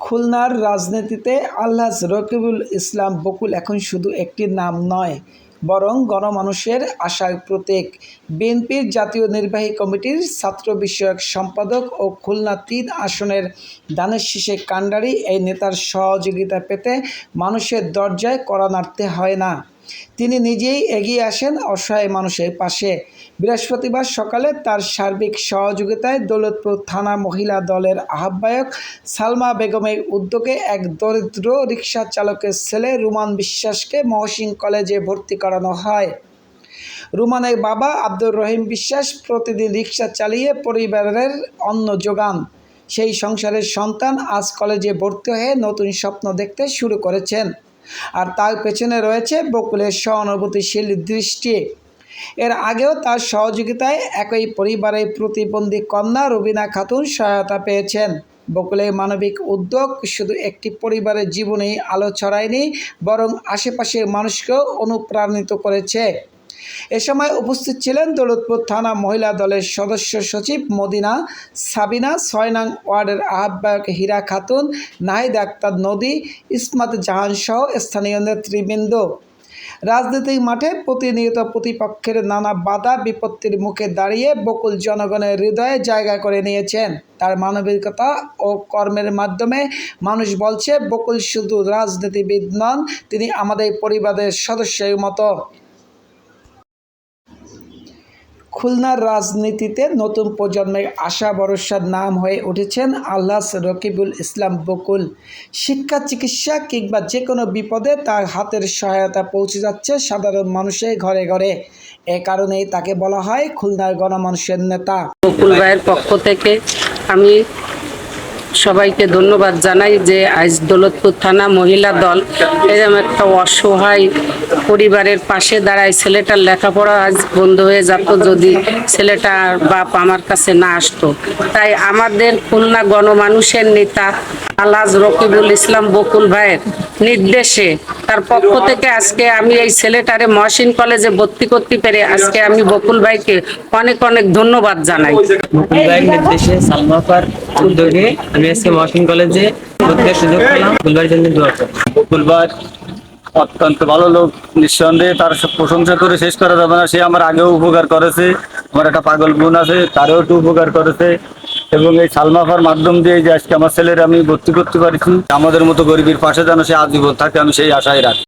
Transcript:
খুলনার রাজনীতিতে আল্লাহ রকিবুল ইসলাম বকুল এখন শুধু একটি নাম নয়, বরং গণমানুষের আশার প্রতীক। বিএনপির জাতীয় নির্বাহী কমিটির ছাত্র বিষয়ক সম্পাদক ও খুলনা তিন আসনের দানের শীষে কাণ্ডারি এই নেতার সহযোগিতা পেতে মানুষের দরজায় করা নাড়তে হয় না। তিনি নিজেই এগিয়ে আসেন অসহায় মানুষের পাশে। বৃহস্পতিবার সকালে তার সার্বিক সহযোগিতায় দৌলতপুর থানা মহিলা দলের আহ্বায়ক সালমা বেগমের উদ্যোগে এক দরিদ্র রিক্সা চালকের ছেলে রুমান বিশ্বাসকে মহসিন কলেজে ভর্তি করানো হয়। রুমানের বাবা আব্দুর রহিম বিশ্বাস প্রতিদিন রিক্সা চালিয়ে পরিবারের অন্ন যোগান। সেই সংসারের সন্তান আজ কলেজে ভর্তি হয়ে নতুন স্বপ্ন দেখতে শুরু করেছেন। আর তার পেছনে রয়েছে বকুলের সহানুভূতিশীল দৃষ্টি। এর আগেও তার সহযোগিতায় একই পরিবারের প্রতিবন্ধী কন্যা রুবিনা খাতুন সহায়তা পেয়েছেন। বকুলের মানবিক উদ্যোগ শুধু একটি পরিবারের জীবনেই আলো ছড়ায়নি, বরং আশেপাশের মানুষকেও অনুপ্রাণিত করেছে। এ সময় উপস্থিত ছিলেন দৌলতপুর থানা মহিলা দলের সদস্য সচিব মদিনা সাবিনা, ছয় নং ওয়ার্ডের আহ্বায়ক হীরা খাতুন, নাহিদ আক্তার নদী, ইসমাত জাহান সহ স্থানীয় নেতৃবৃন্দ। রাজনৈতিক মাঠে প্রতিনিয়ত প্রতিপক্ষের নানা বাধা বিপত্তির মুখে দাঁড়িয়ে বকুল জনগণের হৃদয়ে জায়গা করে নিয়েছেন। তার মানবিকতা ও কর্মের মাধ্যমে মানুষ বলছে, বকুল শুধু রাজনীতিবিদ নন, তিনি আমাদের পরিবারের সদস্যের মতো। খুলনার রাজনীতিতে নতুন প্রজন্মের আশা ভরসার নাম হয়ে উঠেছেন আল্লাহ রকিবুল ইসলাম বকুল। শিক্ষা, চিকিৎসা কিংবা যে কোনো বিপদে তার হাতের সহায়তা পৌঁছে যাচ্ছে সাধারণ মানুষের ঘরে ঘরে। এ কারণেই তাকে বলা হয় খুলনার গণমানুষের নেতা। বকুল ভাইয়ের পক্ষ থেকে আমি সবাইকে ধন্যবাদ জানাই যে আজ দৌলতপুর থানা মহিলা দল এরকম একটা অসহায় পরিবারের পাশে দাঁড়ায় ছেলেটার লেখাপড়া আজ বন্ধ হয়ে যেত যদি ছেলেটার বাপ আমার কাছে না আসতো। তাই আমাদের খুলনা গণমানুষের নেতা আলহাজ রকিবুল ইসলাম বকুল ভাইয়ের নির্দেশে তার পক্ষ থেকে আজকে আমি এই ছেলেটারে মহসিন কলেজে ভর্তি করতে পেরে আজকে আমি বকুল ভাইকে অনেক অনেক ধন্যবাদ জানাই। মুকুল ভাইয়ের নির্দেশে সালমাফার উদ্যোগে আমি আজকে মহসিন কলেজে ভর্তির সুযোগ পেলাম। মুকুল ভাইয়ের জন্য দোয়া করি ফুলবার অত্যন্ত ভালো লোক, নিঃসন্দেহে তার প্রশংসা করে শেষ করা যাবে না। সে আমার আগেও উপকার করেছে, আমার একটা পাগল বোন আছে, তারও একটু উপকার করেছে। এবং এই সালমাফার মাধ্যম দিয়ে যে আজকে আমার ছেলের আমি ভর্তি করতে পারছি, আমাদের মতো গরিবের পাশে যেন সে আজীবন থাকে, আমি সেই আশায় রাখি।